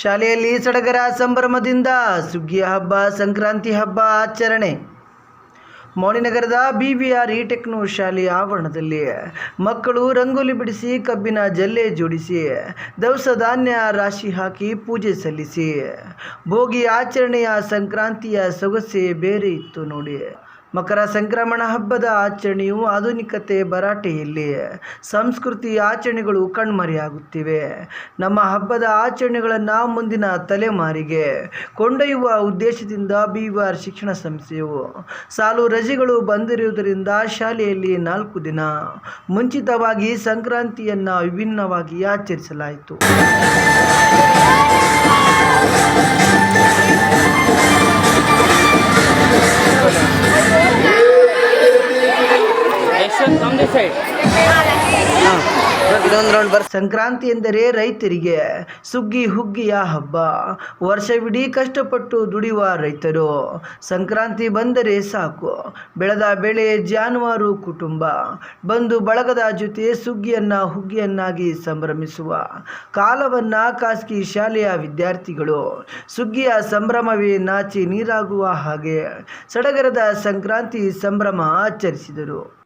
ಶಾಲೆಯಲ್ಲಿ ಸಡಗರ ಸಂಭ್ರಮದಿಂದ ಸುಗ್ಗಿಯ ಹಬ್ಬ, ಸಂಕ್ರಾಂತಿ ಹಬ್ಬ ಆಚರಣೆ. ಮೌನಿನಗರದ B V R E Techno ಶಾಲೆಯ ಆವರಣದಲ್ಲಿ ಮಕ್ಕಳು ರಂಗೋಲಿ ಬಿಡಿಸಿ, ಕಬ್ಬಿನ ಜಲ್ಲೆ ಜೋಡಿಸಿ, ದವಸ ಧಾನ್ಯ ರಾಶಿ ಹಾಕಿ ಪೂಜೆ ಸಲ್ಲಿಸಿ. ಭೋಗಿ ಆಚರಣೆಯ ಸಂಕ್ರಾಂತಿಯ ಸೊಗಸೆ ಬೇರೆ ಇತ್ತು ನೋಡಿ. ಮಕರ ಸಂಕ್ರಮಣ ಹಬ್ಬದ ಆಚರಣೆಯು ಆಧುನಿಕತೆ ಭರಾಟೆಯಲ್ಲಿ ಸಂಸ್ಕೃತಿ ಆಚರಣೆಗಳು ಕಣ್ಮರೆಯಾಗುತ್ತಿವೆ. ನಮ್ಮ ಹಬ್ಬದ ಆಚರಣೆಗಳನ್ನು ಮುಂದಿನ ತಲೆಮಾರಿಗೆ ಕೊಂಡೊಯ್ಯುವ ಉದ್ದೇಶದಿಂದ ಬಿ ಆರ್ ಶಿಕ್ಷಣ ಸಂಸ್ಥೆಯು ಸಾಲು ರಜೆಗಳು ಬಂದಿರುವುದರಿಂದ ಶಾಲೆಯಲ್ಲಿ ನಾಲ್ಕು ದಿನ ಮುಂಚಿತವಾಗಿ ಸಂಕ್ರಾಂತಿಯನ್ನು ವಿಭಿನ್ನವಾಗಿ ಆಚರಿಸಲಾಯಿತು. ಇದೊಂದು ರೌಂಡ್ ಬರ್, ಸಂಕ್ರಾಂತಿ ಎಂದರೆ ರೈತರಿಗೆ ಸುಗ್ಗಿ ಹುಗ್ಗಿಯ ಹಬ್ಬ. ವರ್ಷವಿಡೀ ಕಷ್ಟಪಟ್ಟು ದುಡಿಯುವ ರೈತರು. ಸಂಕ್ರಾಂತಿ ಬಂದರೆ ಸಾಕು. ಬೆಳೆದ ಬೆಳೆ ಜಾನುವಾರು ಕುಟುಂಬ. ಬಂದು ಬಳಗದ ಜೊತೆ ಸುಗ್ಗಿಯನ್ನ ಹುಗ್ಗಿಯನ್ನಾಗಿ ಸಂಭ್ರಮಿಸುವ. ಕಾಲವನ್ನ ಖಾಸಗಿ ಶಾಲೆಯ ವಿದ್ಯಾರ್ಥಿಗಳು. ಸುಗ್ಗಿಯ ಸಂಭ್ರಮವೇ ನಾಚಿ ನೀರಾಗುವ ಹಾಗೆ. ಸಡಗರದ ಸಂಕ್ರಾಂತಿ ಸಂಭ್ರಮ ಆಚರಿಸಿದರು.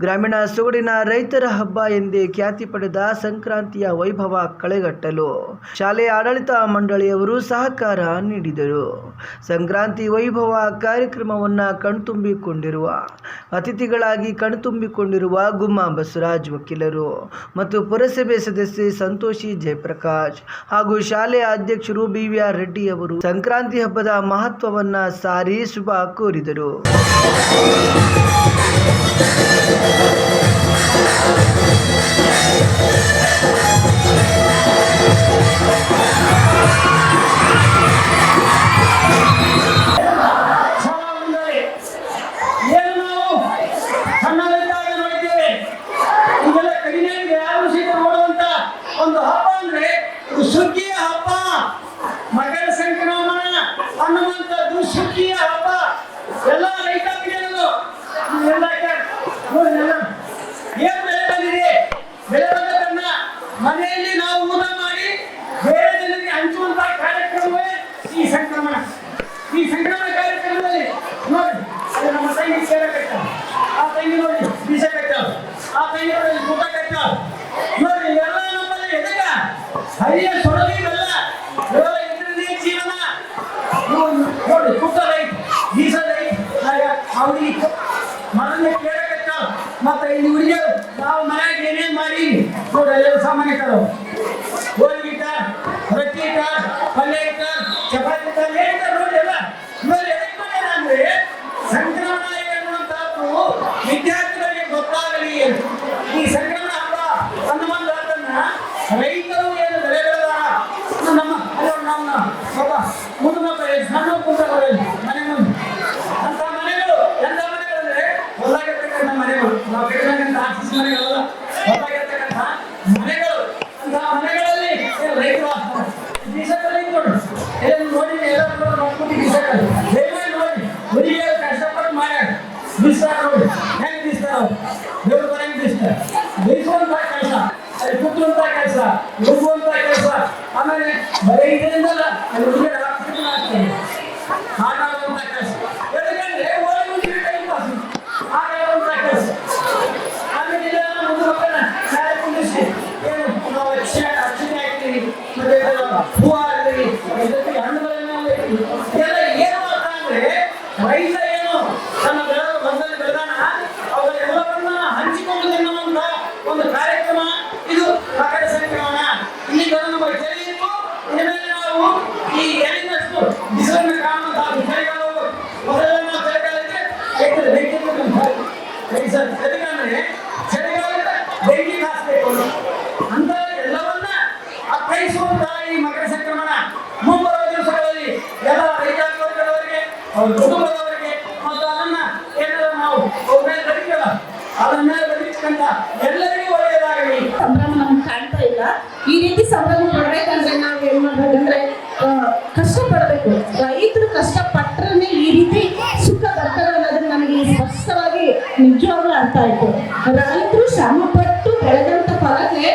ಗ್ರಾಮೀಣ ಸೊಗಡಿನ ರೈತರ ಹಬ್ಬ ಎಂದೇ ಖ್ಯಾತಿ ಪಡೆದ ಸಂಕ್ರಾಂತಿಯ ವೈಭವ ಕಳೆಗಟ್ಟಲು ಶಾಲೆಯ ಆಡಳಿತ ಮಂಡಳಿಯವರು ಸಹಕಾರ ನೀಡಿದರು. ಸಂಕ್ರಾಂತಿ ವೈಭವ ಕಾರ್ಯಕ್ರಮವನ್ನು ಕಣ್ತುಂಬಿಕೊಂಡಿರುವ ಅತಿಥಿಗಳಾಗಿ ಕಣ್ತುಂಬಿಕೊಂಡಿರುವ ಗುಮ್ಮ ಬಸವರಾಜ್ ವಕೀಲರು ಮತ್ತು ಪುರಸಭೆ ಸದಸ್ಯೆ ಸಂತೋಷಿ ಜಯಪ್ರಕಾಶ್ ಹಾಗೂ ಶಾಲೆಯ ಅಧ್ಯಕ್ಷರು ಬಿ ವಿ ಆರ್ ರೆಡ್ಡಿ ಅವರು ಸಂಕ್ರಾಂತಿ ಹಬ್ಬದ ಮಹತ್ವವನ್ನು ಸಾರಿ ಶುಭ ಕೋರಿದರು ಸಮಾರಂಭದಲ್ಲಿ ಏನು ನಾವು ಸಣ್ಣವರಿದ್ದಾಗ ನೋಡಿದ್ದೇವೆ ಈಗೆಲ್ಲ ಕಡಿಮೆಗೆ ಯಾರು ಸಹಿತ ನೋಡುವಂತ ಒಂದು ಹಬ್ಬ ಅಂದ್ರೆ ಇದು ಸುಗ್ಗಿಯ ಹಬ್ಬ ಮಕರ ಸಂಕ್ರಮಣ ಅನ್ನುವಂಥದ್ದು ಸುಗ್ಗಿಯ ಹಬ್ಬ. ಎಲ್ಲ ರೈತಾಪಿ ಜನರು ಏನ್ ಬೆಳೆ ಬಂದಿದೆ? ಬೆಳೆ ಬಂದದನ್ನ ಮನೆಯಲ್ಲಿ ನಾವು ಊಟ ಮಾಡಿ ಬೇರೆ ಜನರಿಗೆ ಹಂಚುವಂತ ಕಾರ್ಯಕ್ರಮವೇ ಈ ಸಂಕ್ರಮಣ. ಈ ಸಂಕ್ರಮಣ ಕಾರ್ಯಕ್ರಮದಲ್ಲಿ ನೋಡಿ ನಮ್ಮ ತಂಗಿ ಕಟ್ಟ ಆ ತಂಗಿ ನೋಡಿ, ಬೀಜ ಕಟ್ಟ ಆ ತಂಗಿ ನೋಡಿ ಊಟ ಕಟ್ಟ ನೋಡಿ, ಎಲ್ಲ ನಮ್ಮಲ್ಲಿ ಎದಗ ಹರಿಯ ಮತ್ತೆ ಇಲ್ಲಿ ಹುಡುಗಿ ನಾವು ಮನೆಯಾಗ ಏನೇನ್ ಮಾಡಿ, ನೋಡಿ ಎಲ್ಲ ಸಾಮಾನ್ಯ ಕಡವು ಹೋಳಿಗಿಟ್ಟ ರೊಟ್ಟಿ ಇಟ್ಟ ಪಲ್ಯ ಇಟ್ಟ ಬೀಸುವಂತ ಕೆಲಸ ಅಲ್ಲಿ ಕುಟ್ಟುವಂತ ಕೆಲಸ ನುಗ್ಗುವಂತ ಕೆಲಸ ಆಮೇಲೆ ಬರೀ ಇದರಿಂದಲ್ಲ ಅಲ್ಲಿ ಹುಡುಗಿಯರು ಆಗ್ತಾರೆ ಆಟ ಆಡುವಂತ ಕೆಲಸ ಯಾಕಂದ್ರೆ ಓಡಿ ಮುಂದೆ ಟೈಮ್ ಪಾಸ್ ಆಟ ಆಡುವಂತ ಕೆಲಸ ಆಮೇಲೆ ಇದೆಲ್ಲ ಮುಂದೆ ಮಕ್ಕಳನ್ನ ಶಾಲೆ ಕುಂದಿಸಿ ಏನು ನಾವು ಅಕ್ಷರ ಅಕ್ಷತೆ ಹಾಕ್ತೀವಿ ಮತ್ತೆ ಇದೆಲ್ಲ ಅಂದ್ರೆ ಚಳಿಗಾಲದ ಬೆಂಕಿ ಕಾಸಬೇಕು. ಅಂತ ಎಲ್ಲವನ್ನ ಅರ್ಥೈಸುವಂತ ಈ ಮಕರ ಸಂಕ್ರಮಣ ಮುಂಬರುವ ದಿವಸಗಳಲ್ಲಿ ಎಲ್ಲ ರೈತಾಪಿ ವರ್ಗದವರಿಗೆ ಅವ್ರ ಕುಟುಂಬದವರಿಗೆ ಮತ್ತು ಅದನ್ನ ಏನಾದ್ರು ನಾವು ಅವ್ರ ಮೇಲೆ ಬದುಕಲ್ಲ ಅದನ್ನ ಮೇಲೆ ಎಲ್ಲರಿಗೂ ಒಳ್ಳೆಯದಾಗಲಿ. ಸಂಭ್ರಮ ನಮ್ಗೆ ಕಾಣ್ತಾ ಇಲ್ಲ. ಈ ರೀತಿ ಸಂಭ್ರಮ ಪಡ್ಬೇಕಂದ್ರೆ ನಾವು ಏನ್ ಮಾಡ್ಬೇಕಂದ್ರೆ ಆ, ಕಷ್ಟ ಪಡಬೇಕು ರೈತರು ಕಷ್ಟ ಪಟ್ರೆ ಈ ರೀತಿ ನಿಜವಾಗ್ಲೂ ಅರ್ಥ ಆಯ್ತು. ರೈತರು ಶ್ರಮ ಪಟ್ಟು ಬೆಳೆದಂತ ಫಲಕ್ಕೆ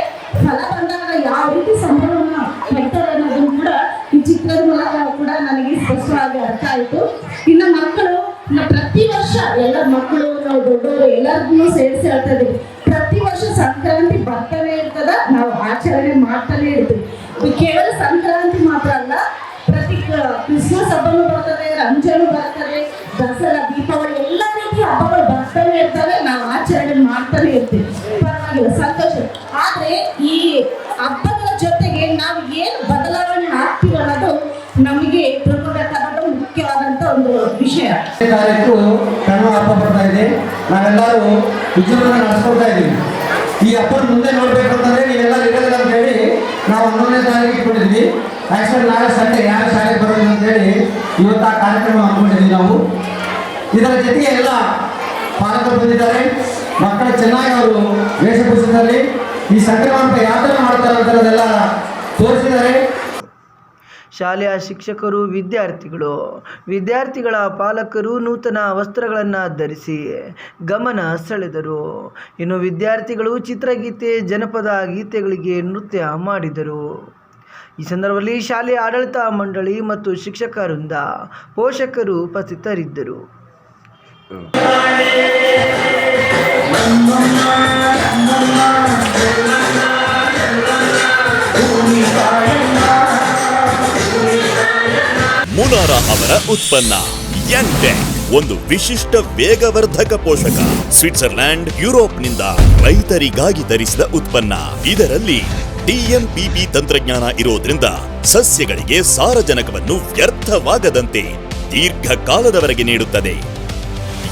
ಫಲ ಬಂದಾಗ ಯಾವ ರೀತಿ ಸಂಭ್ರಮ ಪಡ್ತಾರೆ ಅನ್ನೋದನ್ನು ಕೂಡ ಈ ಚಿತ್ರದ ಮೂಲಕ ಕೂಡ ನನಗೆ ಸ್ಪಷ್ಟವಾಗಿ ಅರ್ಥ ಆಯ್ತು. ಇನ್ನು ಮಕ್ಕಳು ಪ್ರತಿ ವರ್ಷ ಎಲ್ಲ ಮಕ್ಕಳು, ನಾವು ದೊಡ್ಡವರು ಎಲ್ಲರಿಗೂ ಸೇರಿಸಿ ಹೇಳ್ತಾ ಪ್ರತಿ ವರ್ಷ ಸಂಕ್ರಾಂತಿ ಬರ್ತಾನೆ ಇರ್ತದ, ನಾವು ಆಚರಣೆ ಮಾಡ್ತಾನೆ ಇರ್ತೀವಿ. ಕೇವಲ ಸಂಕ್ರಾಂತಿ ಮಾತ್ರ ಅಲ್ಲ, ಪ್ರತಿ ಕ್ರಿಸ್ಮಸ್ ಹಬ್ಬನು ಬರ್ತದೆ, ರಂಜನು ಬರ್ತದೆ, ದಸರಾ, ದೀಪಾವಳಿ, ಎಲ್ಲ ರೀತಿಯ ಹಬ್ಬಗಳು ಬರ್ತಾನೆ ಇರ್ತವೆ ನಾವು ಆಚರಣೆ ಮಾಡ್ತಾನೆ ಇರ್ತೀವಿ. ಪರವಾಗಿಲ್ಲ, ಸಂತೋಷ. ಆದ್ರೆ ಈ ಹಬ್ಬಗಳ ಜೊತೆಗೆ ನಾವು ಏನು ಬದಲಾವಣೆ ಆಗ್ತೀವಿ ಅನ್ನೋದು ನಮಗೆ ತಿಳ್ಕೊಬೇಕಾದ ಮುಖ್ಯವಾದಂತ ಒಂದು ವಿಷಯ. ತಾರೀಕು ಹಬ್ಬ ಇದೆ. ನಾವೆಲ್ಲರೂ ವಿಜೃಂಭಣೆ ನಡೆಸ್ಕೊಳ್ತಾ ಇದ್ದೀವಿ. ಈ ಹಬ್ಬ ಮುಂದೆ ನೋಡ್ಬೇಕು ಅಂತಂದ್ರೆ ನೀವೆಲ್ಲ ಇರೋದಿಲ್ಲ ಅಂತ ಹೇಳಿ ನಾವು ಹನ್ನೊಂದನೇ ತಾರೀಕು ಇಟ್ಕೊಂಡಿದ್ವಿ ಆಕ್ಚುಲಿ ನಾಳೆ ಸಂಡೆ ಯಾರು ಶಾಲೆಗೆ ಬರೋದು ಅಂತ ಹೇಳಿ ಇವತ್ತು ಆ ಕಾರ್ಯಕ್ರಮ ಹಾಕೊಂಡಿದ್ವಿ ನಾವು. ಇದರ ಜೊತೆಗೆ ಎಲ್ಲ ಪಾಲಕರು ಬಂದಿದ್ದಾರೆ. ಮಕ್ಕಳು ಚೆನ್ನಾಗಿ ಅವರು ವೇಷಭೂಷಣದಲ್ಲಿ ಈ ಸಂಕ್ರಮಣ ಯಾವ ಥರ ತೋರಿಸಿದ್ದಾರೆ. ಶಾಲೆಯ ಶಿಕ್ಷಕರು, ವಿದ್ಯಾರ್ಥಿಗಳು, ವಿದ್ಯಾರ್ಥಿಗಳ ಪಾಲಕರು ನೂತನ ವಸ್ತ್ರಗಳನ್ನು ಧರಿಸಿ ಗಮನ ಸೆಳೆದರು. ಇನ್ನು ವಿದ್ಯಾರ್ಥಿಗಳು ಚಿತ್ರಗೀತೆ, ಜನಪದ ಗೀತೆಗಳಿಗೆ ನೃತ್ಯ ಮಾಡಿದರು. ಈ ಸಂದರ್ಭದಲ್ಲಿ ಶಾಲೆಯ ಆಡಳಿತ ಮಂಡಳಿ ಮತ್ತು ಶಿಕ್ಷಕರಿಂದ ಪೋಷಕರು ಉಪಸ್ಥಿತರಿದ್ದರು. ಮುನಾರ ಅವರ ಉತ್ಪನ್ನ ಎಂಟೆಕ್ ಒಂದು ವಿಶಿಷ್ಟ ವೇಗವರ್ಧಕ ಪೋಷಕ. ಸ್ವಿಟ್ಜರ್ಲ್ಯಾಂಡ್, ಯುರೋಪ್ನಿಂದ ರೈತರಿಗಾಗಿ ಧರಿಸಿದ ಉತ್ಪನ್ನ. ಇದರಲ್ಲಿ ಡಿಎಂಪಿಪಿ ತಂತ್ರಜ್ಞಾನ ಇರೋದ್ರಿಂದ ಸಸ್ಯಗಳಿಗೆ ಸಾರಜನಕವನ್ನು ವ್ಯರ್ಥವಾಗದಂತೆ ದೀರ್ಘಕಾಲದವರೆಗೆ ನೀಡುತ್ತದೆ.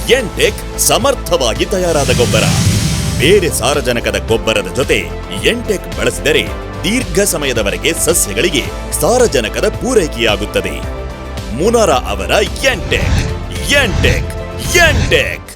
ಎಂಟೆಕ್ ಸಮರ್ಥವಾಗಿ ತಯಾರಾದ ಗೊಬ್ಬರ. ಬೇರೆ ಸಾರಜನಕದ ಗೊಬ್ಬರದ ಜೊತೆ ಎಂಟೆಕ್ ಬಳಸಿದರೆ ದೀರ್ಘ ಸಮಯದವರೆಗೆ ಸಸ್ಯಗಳಿಗೆ ಸಾರಜನಕದ ಪೂರೈಕೆಯಾಗುತ್ತದೆ. ಮುನಾರ ಅವರ ಎಂಟೆಕ್ ಎಂಟೆಕ್ ಎಂಟೆಕ್.